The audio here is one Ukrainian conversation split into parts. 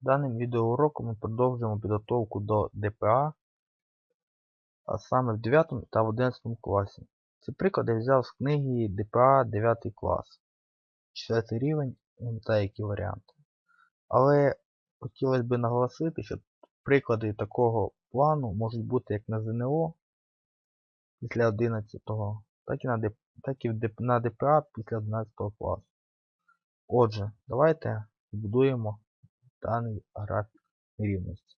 Даним відеоуроком ми продовжуємо підготовку до ДПА, а саме в 9 та в 11 класі. Ці приклади я взяв з книги ДПА 9 клас. 4 рівень вон та які варіанти. Але хотілося б наголосити, що приклади такого плану можуть бути як на ЗНО після 11, так і на, ДП, так і на ДПА після 11 класу. Отже, давайте збудуємо даний графік нерівності.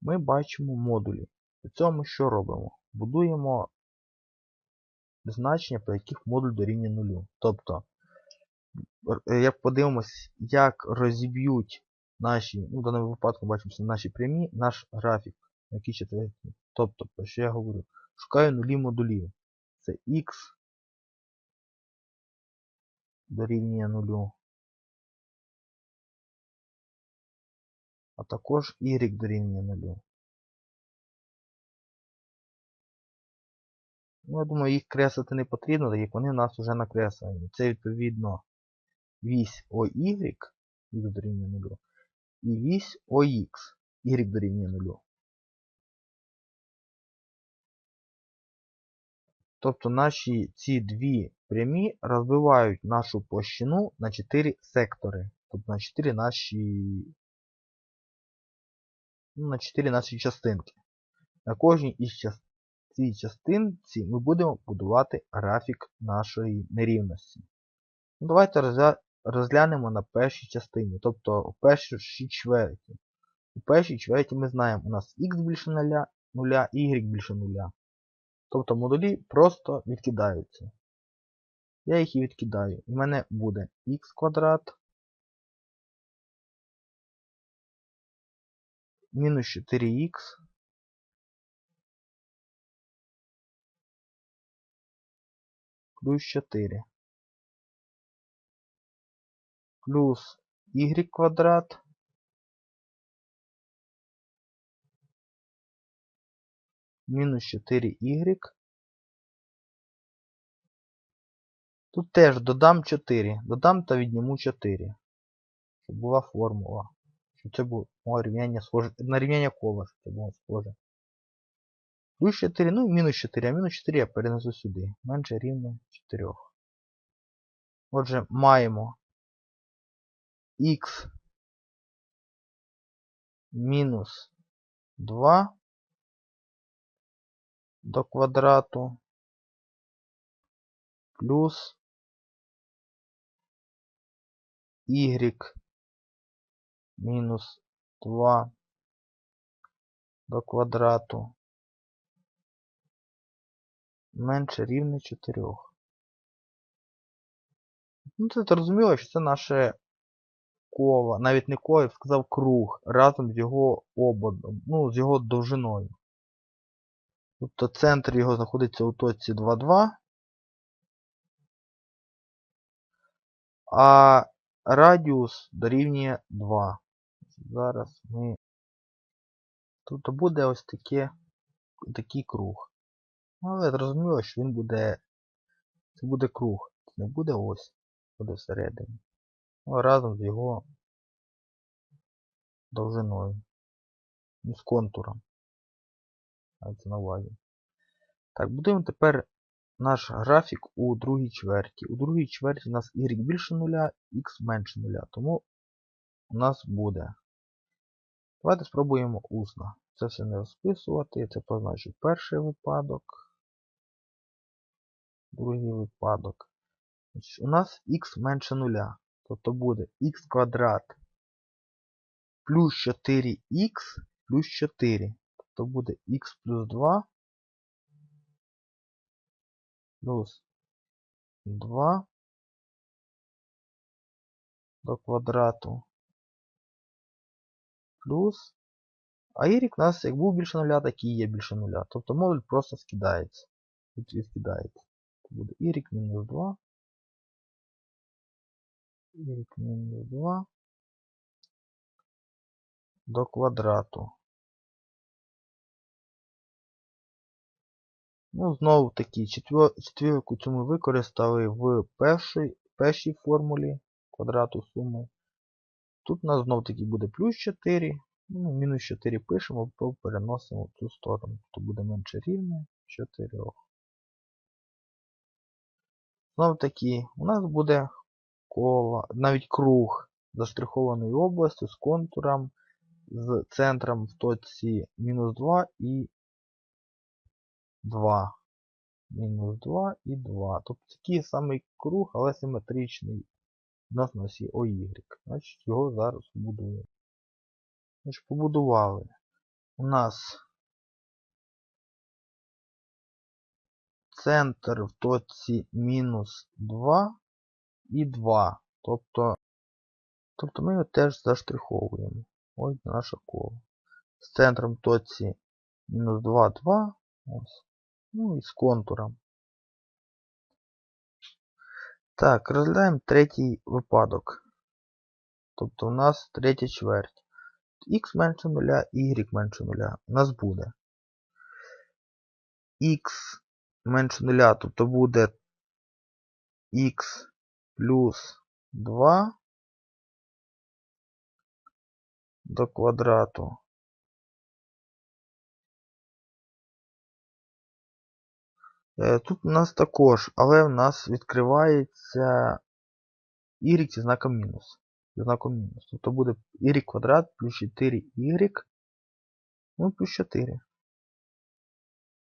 Ми бачимо модулі. При цьому що робимо? Будуємо значення, по яких модуль дорівнює нулю. Тобто, як подивимось, як розіб'ють наші, ну в даному випадку бачимо, наші прямі, наш графік, який четвертий. Тобто, про що я говорю? Шукаю нулі модулів. Це x дорівнює нулю. А також y дорівнює 0. Ну, я думаю, їх креслити не потрібно, так як вони у нас вже накреслені. Це відповідно вісь OY, y дорівнює 0, і вісь OX, y дорівнює 0. Тобто наші ці дві прямі розбивають нашу площину на 4 сектори. Тобто на 4 наші на 4 наші частинки. На кожній із цій частинці ми будемо будувати графік нашої нерівності. Ну, Давайте розглянемо на першій частині, тобто у першій чверті. У першій чверті ми знаємо, у нас x більше 0, 0 y більше 0. Тобто модулі просто відкидаються. Я їх і відкидаю. У мене буде x квадрат минус 4х плюс 4 плюс y квадрат минус 4y. Тут теж додам 4. Додам та відніму 4. Щоб була формула. Це було рівняння схоже. На рівняння кола, щоб це було схоже. Плюс 4, ну і мінус 4, а мінус 4 я перенесу сюди. Менше рівне 4. Отже, маємо х мінус 2 до квадрату плюс y мінус 2 до квадрату менше рівне 4. Ну, це зрозуміло, що це наше коло, навіть не коло, я сказав круг, разом з його ободом, ну, з його довжиною. Тобто центр його знаходиться у точці 2,2, а радіус дорівнює 2. Зараз ми... Тут буде ось таке, такий круг. Але зрозуміло, що він буде... Це буде круг. Це не буде ось, буде всередині. Ну, разом з його довжиною. Ну, з контуром. Мається на увазі. Так, будуємо тепер наш графік у другій чверті. У другій чверті у нас y більше 0, x менше 0. Тому у нас буде. Давайте спробуємо усно. Це все не розписувати. Це позначу перший випадок. Другий випадок. У нас x менше 0. Тобто буде x квадрат плюс 4х плюс 4. Тобто буде х плюс 2 плюс 2 до квадрату плюс. А y у нас як був більше нуля, так і є більше нуля. Тобто модуль просто скидається. Тут скидається. Буде y мінус 2. y мінус 2 до квадрату. Ну, знову таки, четвірку цю ми використали в першій, першій формулі квадрату суми. Тут у нас знов таки буде плюс 4. Ну, мінус 4 пишемо, то переносимо в цю сторону. То буде менше рівне 4. Знов таки, у нас буде коло, навіть круг заштрихованої області з контуром, з центром в точці мінус 2 і 2. Мінус 2 і 2. Тобто такий самий круг, але симетричний у нас на осі ОY. Значить його зараз побудуємо. Значить, побудували. У нас центр в точці мінус 2 і 2. Тобто, тобто ми його теж заштриховуємо. Ось наше коло. З центром точці мінус 2, 2. Ось. Ну і з контуром. Так, розглядаємо третій випадок. Тобто у нас третя чверть. Х менше 0, y менше 0. У нас буде х менше 0, тобто буде х плюс 2 до квадрату. Тут у нас також, але в нас відкривається y зі знаком мінус. Зі знаком мінус. Тобто буде y квадрат плюс 4y. Ну, плюс 4.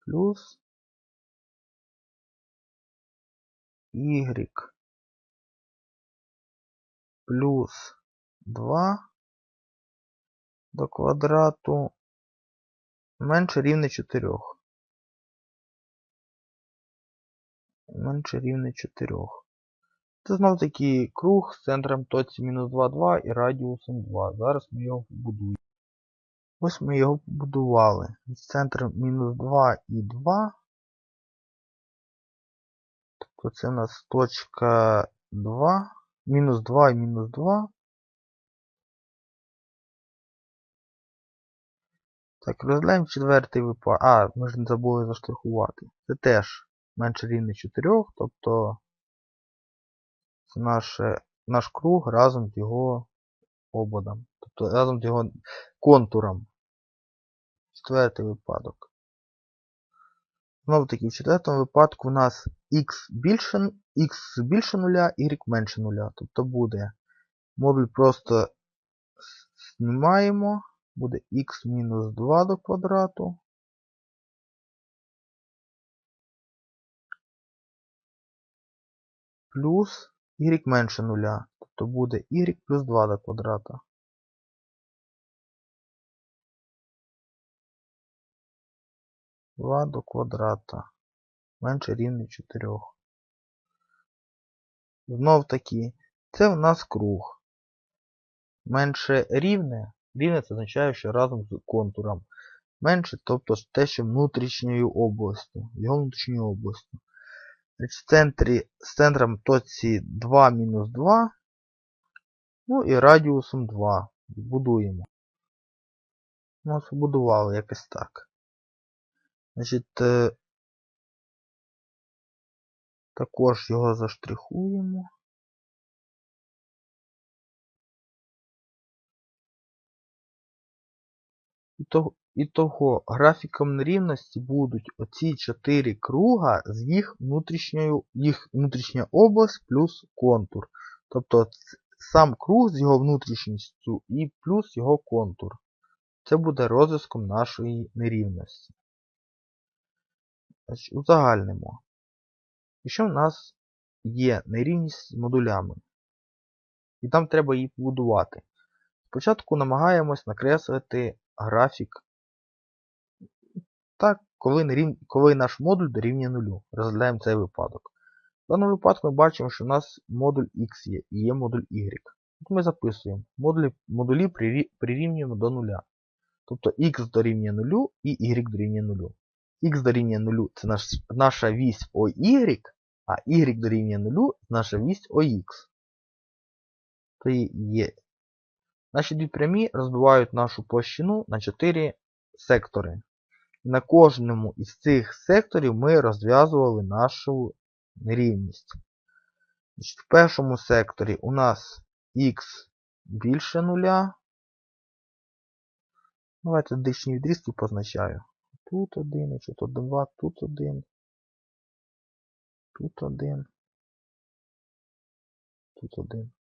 Плюс y плюс 2 до квадрату менше рівне 4. Менше рівне 4. Це знов таки круг з центром точці мінус 2, 2 і радіусом 2. Зараз ми його побудуємо. Ось ми його побудували. З центром мінус 2 і 2. Тобто це у нас точка 2. Мінус 2 і мінус 2. Так, розглядаємо четвертий випадок. А, ми ж не забули заштрихувати. Це теж менше рівне 4, тобто це наше, наш круг разом з його ободом. Тобто разом з його контуром. Четвертий випадок. Знову таки, в четвертому випадку у нас x більше, x більше нуля, y менше нуля. Тобто буде модуль просто знімаємо. Буде x мінус 2 до квадрату. Плюс y менше нуля. Тобто буде y плюс 2 до квадрата. Два до квадрата. Менше рівне 4. Знов таки, це в нас круг. Менше рівне. Рівне це означає, що разом з контуром. Менше, тобто те, що внутрішньою областю. Його внутрішньою областю. В центрі з центром точці 2 мінус 2. Ну і радіусом 2. Будуємо. Ну, побудували якось так. Значить, е, також його заштрихуємо. І того, і того графіком нерівності будуть оці 4 круга з їх внутрішньою, їх внутрішня область плюс контур. Тобто сам круг з його внутрішністю і плюс його контур. Це буде розв'язком нашої нерівності. Значить, Узагальнимо. Якщо в нас є нерівність з модулями, і там треба її побудувати. Спочатку намагаємось накреслити графік так, коли, нерів... коли наш модуль дорівнює нулю. Розглядаємо цей випадок. В даному випадку ми бачимо, що у нас модуль X є і є модуль Y. Тут ми записуємо модулі, модулі прирівнюємо до нуля. Тобто x дорівнює нулю і y дорівнює нулю. x дорівнює нулю це наш, наша вісь OY, а y дорівнює нулю це наша вісь OX. То є. Наші дві прямі розбивають нашу площину на 4 сектори. На кожному із цих секторів ми розв'язували нашу нерівність. В першому секторі у нас x більше нуля. Давайте дичні відрізки позначаю. Тут один, тут два, тут один. Тут один. Тут один.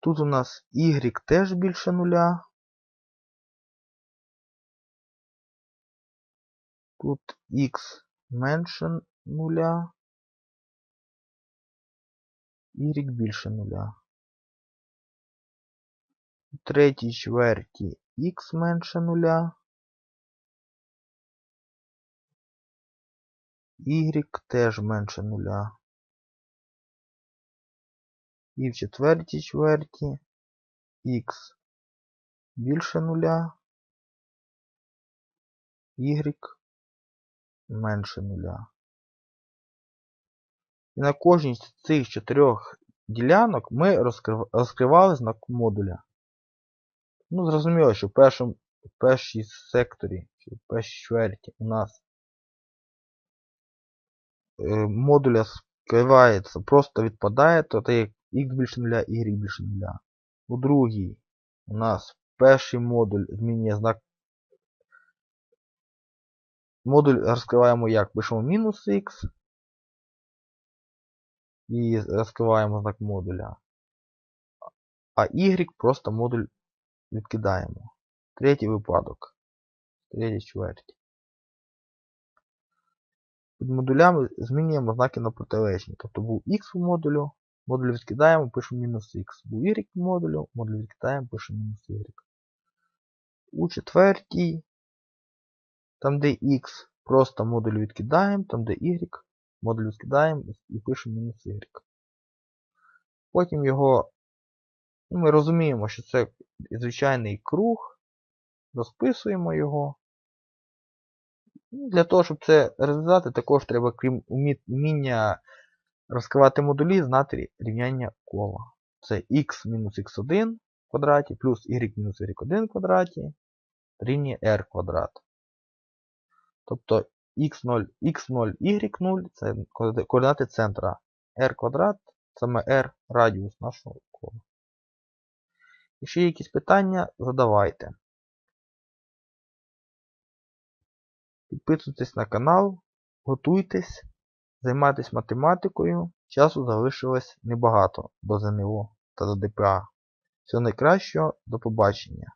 Тут у нас y теж більше нуля. Тут x менше нуля. Y більше нуля. У третій чверті x менше нуля. Y теж менше нуля. І в четвертій чверті x більше нуля. Y менше нуля. І на кожній з цих чотирьох ділянок ми розкривали знак модуля. Ну, зрозуміло, що в першому, в першій секторі, в першій чверті у нас е, модуля скривається, просто відпадає, то це як x більше нуля, y більше нуля. У другій у нас перший модуль змінює знак. Модуль розкриваємо як? Пишемо мінус x. І розкриваємо знак модуля. А y просто модуль відкидаємо. Третій випадок. Третій чверті. Під модулями змінюємо знаки на протилежні. Тобто був x у модулю, модуль відкидаємо, пишемо мінус x. Був y у модулю, модуль відкидаємо, пишемо мінус y. У четвертій, там де x, просто модуль відкидаємо, там де y, модуль відкидаємо і пишемо мінус y. Потім його, ну, ми розуміємо, що це звичайний круг, розписуємо його. Ну, Для того, щоб це розв'язати, також треба, крім вміння розкривати модулі, знати рівняння кола. Це x мінус x1 в квадраті плюс y мінус y1 в квадраті рівня r квадрат. Тобто x0, x0, y0 це коорди- координати центра. r квадрат саме r радіус нашого кола. Якщо є якісь питання, задавайте. Підписуйтесь на канал, готуйтесь, займайтесь математикою. Часу залишилось небагато до ЗНО та до ДПА. Всього найкращого, до побачення.